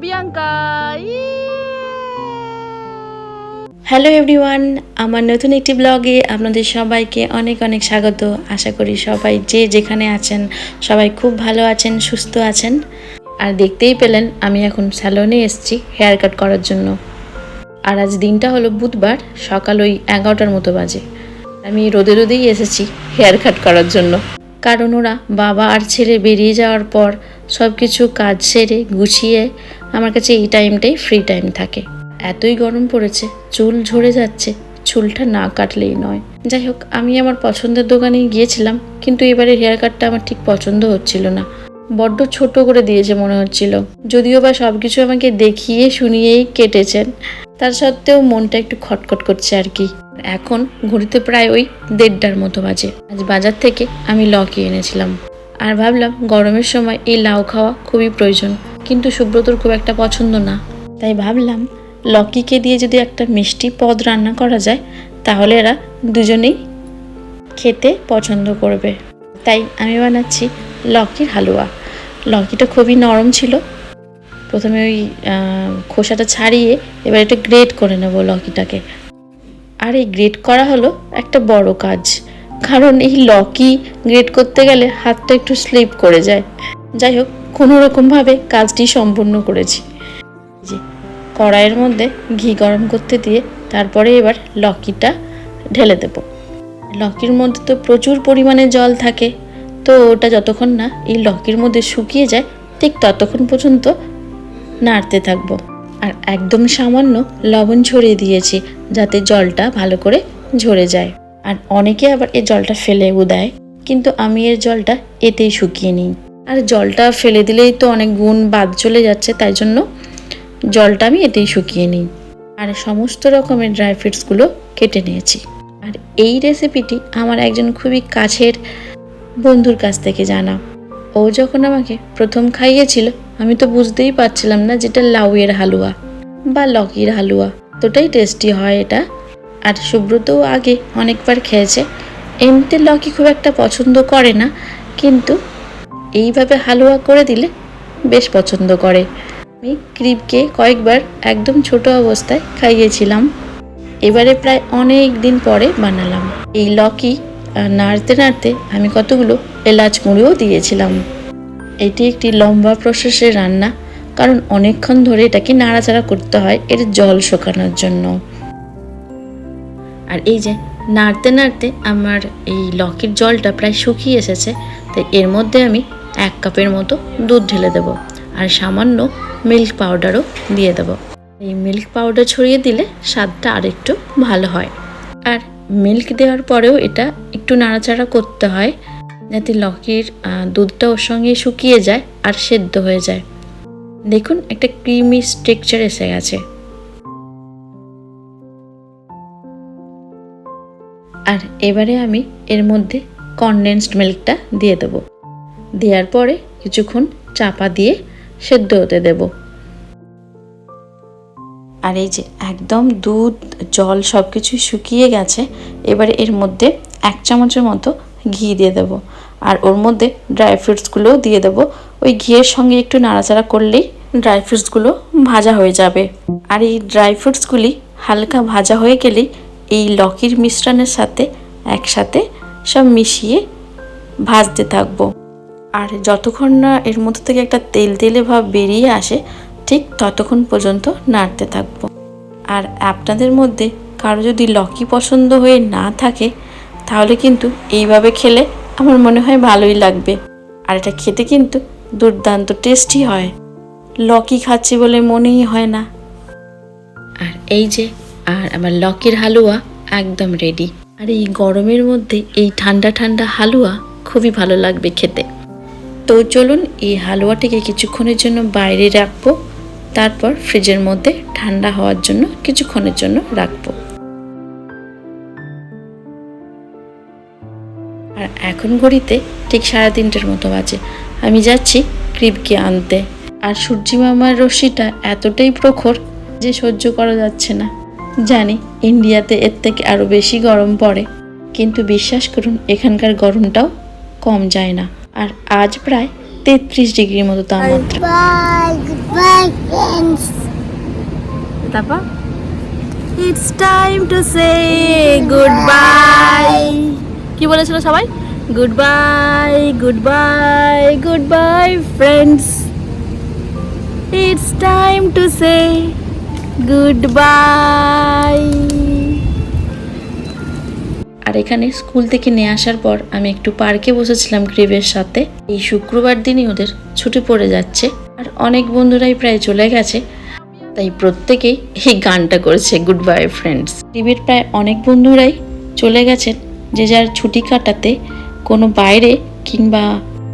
Bianca! Hello everyone আমার নতুন একটি ব্লগে আপনাদের সবাইকে অনেক অনেক স্বাগত আশা করি সবাই যে যেখানে আছেন, সবাই খুব ভালো আছেন, সুস্থ আছেন আর দেখতেই পেলেন আমি এখন স্যালনে এসেছি হেয়ার কাট করার জন্য। আর আজ দিনটা হলো বুধবার, সকাল ওই এগারোটার মতো বাজে। আমি রোদে রোদেই এসেছি হেয়ার কাট করার জন্য। কারণ ওরা বাবা আর ছেলে বেরিয়ে যাওয়ার পর সব কিছু কাজ সেরে গুছিয়ে আমার কাছে এই টাইমটাই ফ্রি টাইম থাকে। এতই গরম পড়েছে, চুল ঝরে যাচ্ছে, চুলটা না কাটলেই নয়। যাই হোক, আমি আমার পছন্দের দোকানে গিয়েছিলাম, কিন্তু এবারে হেয়ার কাটটা আমার ঠিক পছন্দ হচ্ছিল না। বড্ড ছোট করে দিয়েছে মনে হচ্ছিল। যদিও বা সব কিছু আমাকে দেখিয়ে, শুনিয়েই কেটেছেন, তার সত্ত্বেও মনটা একটু খটখট করছে আর কি। এখন ঘড়িতে প্রায় ওই দেড়টার মতো বাজে। আজ বাজার থেকে আমি লকি এনেছিলাম। আর ভাবলাম গরমের সময় এই লাউ খাওয়া খুবই প্রয়োজন, কিন্তু সুব্রতর খুব একটা পছন্দ না। তাই ভাবলাম লকিকে দিয়ে যদি একটা মিষ্টি পদ রান্না করা যায়, তাহলে এরা দুজনেই খেতে পছন্দ করবে। তাই আমি বানাচ্ছি লকির হালুয়া। লকিটা খুবই নরম ছিল। প্রথমে ওই খোসাটা ছাড়িয়ে এবার এটা গ্রেট করে নেব লকিটাকে আর এই গ্রেট করা হলো একটা বড় কাজ। কারণ এই লকি গ্রেট করতে গেলে হাতটা একটু স্লিপ করে যায়। যাই হোক, কোনো রকমভাবে কাজটি সম্পূর্ণ করেছি। কড়াইয়ের মধ্যে ঘি গরম করতে দিয়ে তারপরে এবার লকিটা ঢেলে দেব। লকির মধ্যে তো প্রচুর পরিমাণে জল থাকে। তো ওটা যতক্ষণ না এই লকির মধ্যে শুকিয়ে যায়, ঠিক ততক্ষণ পর্যন্ত নাড়তে থাকব। আর একদম সামান্য লবণ ছড়িয়ে দিয়েছি, যাতে জলটা ভালো করে ঝরে যায়। আর অনেকে আবার এই জলটা ফেলেও দেয়, কিন্তু আমি এর জলটা এতেই শুকিয়ে নিই। আর জলটা ফেলে দিলেই তো অনেক গুণ বাদ চলে যাচ্ছে, তাই জন্য জলটা আমি এতেই শুকিয়ে নিই। আর সমস্ত রকমের ড্রাই ফ্রুটসগুলো কেটে নিয়েছি। আর এই রেসিপিটি আমার একজন খুবই কাছের বন্ধুর কাছ থেকে জানা। ও যখন আমাকে প্রথম খাইয়েছিল, আমি তো বুঝতেই পারছিলাম না যেটা লাউয়ের হালুয়া বা লকির হালুয়া। তোটাই টেস্টি হয় এটা। আর সুব্রতও আগে অনেকবার খেয়েছে। এমনিতে লকি খুব একটা পছন্দ করে না, কিন্তু এইভাবে হালুয়া করে দিলে বেশ পছন্দ করে। আমি ক্রিপকে কয়েকবার একদম ছোট অবস্থায় খাইয়েছিলাম। এবারে প্রায় অনেক দিন পরে বানালাম। এই লকি নাড়তে নাড়তে আমি কতগুলো এলাচ গুঁড়োও দিয়েছিলাম। এটি একটি লম্বা প্রসেসের রান্না, কারণ অনেকক্ষণ ধরে এটাকে নাড়াচাড়া করতে হয় এর জল শুকানোর জন্য। আর এই যে নাড়তে নাড়তে আমার এই লকির জলটা প্রায় শুকিয়ে এসেছে, তাই এর মধ্যে আমি এক কাপের মতো দুধ ঢেলে দেবো আর সামান্য মিল্ক পাউডারও দিয়ে দেবো। এই মিল্ক পাউডার ছড়িয়ে দিলে স্বাদটা আরেকটু ভালো হয়। আর মিল্ক দেওয়ার পরেও এটা একটু নাড়াচাড়া করতে হয়, যাতে লকির দুধটা ওর সঙ্গে শুকিয়ে যায় আর সেদ্ধ হয়ে যায়। দেখুন, একটা ক্রিমি স্ট্রেকচার এসে গেছে। আর এবারে আমি এর মধ্যে কনডেন্সড মিল্কটা দিয়ে দেবো। দেওয়ার পরে কিছুক্ষণ চাপা দিয়ে সেদ্ধ হতে দেব। আর এই যে একদম দুধ, জল সব কিছু শুকিয়ে গেছে, এবারে এর মধ্যে এক চামচের মতো ঘি দিয়ে দেব। আর ওর মধ্যে ড্রাই ফ্রুটসগুলোও দিয়ে দেবো। ওই ঘিয়ের সঙ্গে একটু নাড়াচাড়া করলেই ড্রাই ফ্রুটসগুলো ভাজা হয়ে যাবে। আর এই ড্রাই ফ্রুটসগুলি হালকা ভাজা হয়ে গেলেই এই লকির মিশ্রণের সাথে একসাথে সব মিশিয়ে ভাজতে থাকব। আর যতক্ষণ না এর মধ্যে থেকে একটা তেল তেলে ভাব বেরিয়ে আসে, ঠিক ততক্ষণ পর্যন্ত নাড়তে থাকব। আর আপনাদের মধ্যে কারও যদি লকি পছন্দ হয়ে না থাকে তাহলে কিন্তু এইভাবে খেলে আমার মনে হয় ভালোই লাগবে। আর এটা খেতে কিন্তু দুর্দান্ত টেস্টি হয়। লকি খাচ্ছি বলে মনেই হয় না। আর এই যে, আর আমার লকির হালুয়া একদম রেডি আর এই গরমের মধ্যে এই ঠান্ডা ঠান্ডা হালুয়া খুবই ভালো লাগবে খেতে। তো চলুন এই হালুয়াটিকে কিছুক্ষণের জন্য বাইরে রাখব, তারপর ফ্রিজের মধ্যে ঠান্ডা হওয়ার জন্য কিছুক্ষণের জন্য রাখব। এখন ঘড়িতে ঠিক সাড়ে তিনটের মতো বাজে। আমি যাচ্ছি ক্রিপকে আনতে। আর সূর্যি মামার রশ্মিটা এতটাই প্রখর যে সহ্য করা যাচ্ছে না। জানি ইন্ডিয়াতে এর থেকে আরও বেশি গরম পড়ে কিন্তু বিশ্বাস করুন এখানকার গরমটাও কম যায় না। আর আজ প্রায় তেত্রিশ ডিগ্রির মতো তাপমাত্রা. তারপর? It's time to say good bye কি বলেছিল সবাই? Good bye good bye good bye friends it's time to say good bye আর এখানে স্কুল থেকে নিয়ে আসার পর আমি একটু পার্কে বসেছিলাম গ্রিবের সাথে। এই শুক্রবার দিনই ওদের ছুটি পড়ে যাচ্ছে আর অনেক বন্ধুরাই প্রায় চলে গেছে। তাই প্রত্যেকেই এই গানটা করেছে গুড বাই ফ্রেন্ডস টিভির প্রায় অনেক বন্ধুরাই চলে গেছেন। যে যার ছুটি কাটাতে কোনো বাইরে কিংবা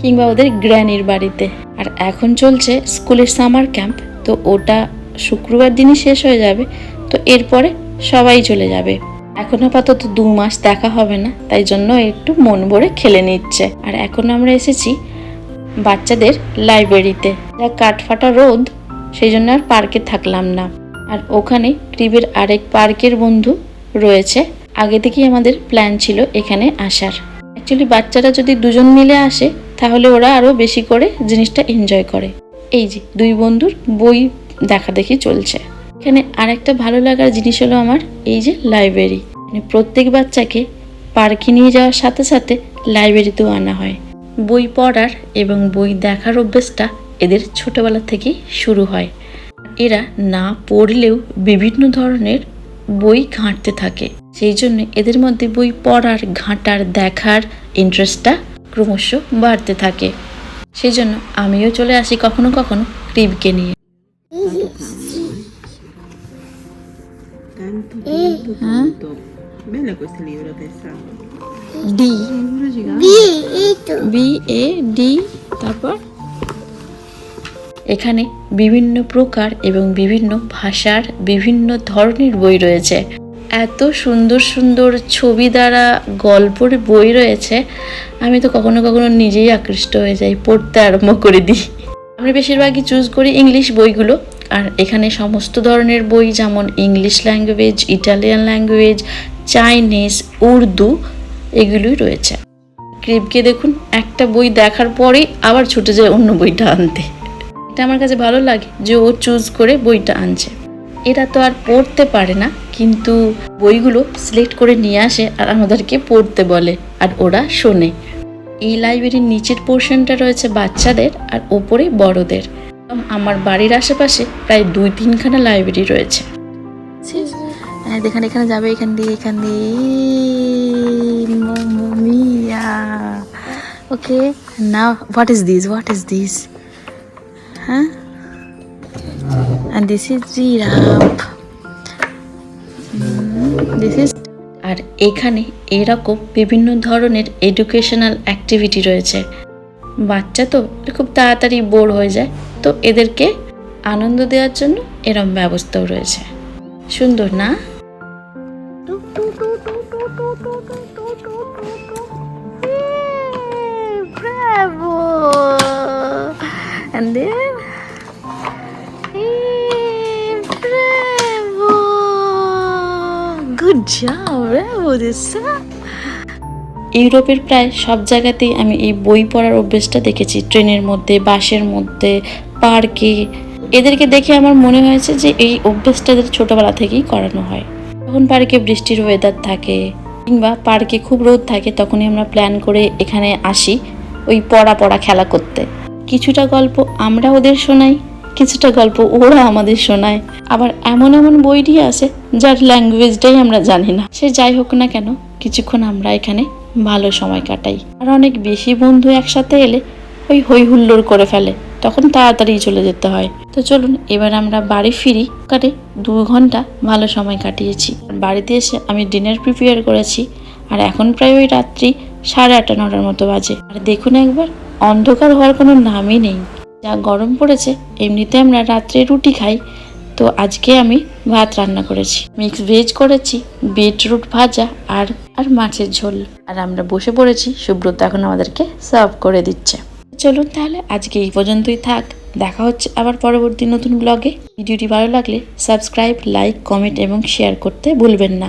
কিংবা ওদের গ্র্যানির বাড়িতে। আর এখন চলছে স্কুলের সামার ক্যাম্প, তো ওটা শুক্রবার দিনই শেষ হয়ে যাবে, তো এরপরে সবাই চলে যাবে। এখন আপাতত দু মাস দেখা হবে না, তাই জন্য একটু মন ভরে খেলে নিচ্ছে। আর এখন আমরা এসেছি বাচ্চাদের লাইব্রেরিতে। যা কাঠফাটা রোদ, সেই জন্য আর পার্কে থাকলাম না। আর ওখানে ক্রিবের আরেক পার্কের বন্ধু রয়েছে। আগে থেকেই আমাদের প্ল্যান ছিল এখানে আসার। অ্যাকচুয়ালি বাচ্চারা যদি দুজন মিলে আসে, তাহলে ওরা আরও বেশি করে জিনিসটা এনজয় করে। এই যে, দুই বন্ধুর বই দেখা দেখি চলছে। এখানে আরেকটা ভালো লাগার জিনিস হলো আমার এই যে লাইব্রেরি মানে প্রত্যেক বাচ্চাকে পার্কে নিয়ে যাওয়ার সাথে সাথে লাইব্রেরিতেও আনা হয়। বই পড়ার এবং বই দেখার অভ্যেসটা এদের ছোটবেলা থেকেই শুরু হয়। এরা না পড়লেও বিভিন্ন ধরনের বই ঘাঁটতে থাকে। সেই জন্য এদের মধ্যে বই পড়ার ঘাঁটার দেখার ইন্টারেস্টটা ক্রমশ বাড়তে থাকে। সেই জন্য আমিও চলে আসি কখনো কখনো ক্রিবকে নিয়ে. ডি বি এ ডি তারপর? এখানে বিভিন্ন প্রকার এবং বিভিন্ন ভাষার বিভিন্ন ধরনের বই রয়েছে। এত সুন্দর সুন্দর ছবি দ্বারা গল্পের বই রয়েছে, আমি তো কখনো কখনো নিজেই আকৃষ্ট হয়ে যাই, পড়তে আরম্ভ করে দিই। আমি বেশিরভাগই চুজ করি ইংলিশ বইগুলো, আর এখানে সমস্ত ধরনের বই যেমন English language Italian language Chinese Urdu এগুলোই রয়েছে। ক্রিপকে দেখুন, একটা বই দেখার পরেই আবার ছুটে যায় অন্য বইটা আনতে। এটা আমার কাছে ভালো লাগে যে ও চুজ করে বইটা আনছে। এরা তো আর পড়তে পারে না, কিন্তু বইগুলো সিলেক্ট করে নিয়ে আসে আর আমাদেরকে পড়তে বলে আর ওরা শোনে। এই লাইব্রেরির নিচের পোর্শনটা রয়েছে বাচ্চাদের আর ওপরে বড়দের। আমার বাড়ির আশেপাশে প্রায় দুই তিনখানা লাইব্রেরি রয়েছে। হ্যাঁ এখানে যাবে, এখান দিয়ে এখান দিয়ে। ওকে না what is this what is this হ্যাঁ? And this is giraffe this is আর এখানে এরকম বিভিন্ন ধরনের এডুকেশনাল অ্যাক্টিভিটি রয়েছে। বাচ্চা তো খুব তাড়াতাড়ি বোর হয়ে যায় তো এদেরকে আনন্দ দেওয়ার জন্য এরম ব্যবস্থাও রয়েছে। সুন্দর না? And then, Bravo, ইউরোপের প্রায় সব জায়গাতেই আমি এই বই পড়ার অভ্যেসটা দেখেছি। ট্রেনের মধ্যে বাসের মধ্যে পার্কে। এদেরকে দেখে আমার মনে হয়েছে যে এই অভ্যেসটা এদের ছোটবেলা থেকেই করানো হয়। যখন পার্কে বৃষ্টির ওয়েদার থাকে কিংবা পার্কে খুব রোদ থাকে তখনই আমরা প্ল্যান করে এখানে আসি ওই পড়া পড়া খেলা করতে। কিছুটা গল্প আমরা ওদের শোনাই। কিছুটা গল্প ওরা আমাদের শোনায়। আবার এমন এমন বইটি আছে যার ল্যাঙ্গুয়েজটাই আমরা জানি না। সে যাই হোক না কেন, কিছুক্ষণ আমরা এখানে ভালো সময় কাটাই। আর অনেক বেশি বন্ধু একসাথে এলে ওই হই হুল্লোড় করে ফেলে। তখন তাড়াতাড়ি চলে যেতে হয়। তো চলুন, এবার আমরা বাড়ি ফিরি। কাটে দু ঘণ্টা ভালো সময় কাটিয়েছি। বাড়িতে এসে আমি ডিনার প্রিপেয়ার করেছি। আর এখন প্রায় ওই রাত্রি সাড়ে আটটা, নটার মতো বাজে। আর দেখুন একবার, অন্ধকার হওয়ার কোনো নামই নেই। যা গরম পড়েছে, এমনিতে আমরা রাত্রে রুটি খাই। তো আজকে আমি ভাত রান্না করেছি। মিক্স ভেজ করেছি বিটরুট ভাজা আর আর মাছের ঝোল। আর আমরা বসে পড়েছি, সুব্রত এখন আমাদেরকে সার্ভ করে দিচ্ছে। চলুন তাহলে আজকে এই পর্যন্তই থাক। দেখা হচ্ছে আবার পরবর্তী নতুন ব্লগে ভিডিওটি ভালো লাগলে সাবস্ক্রাইব লাইক কমেন্ট এবং শেয়ার করতে ভুলবেন না।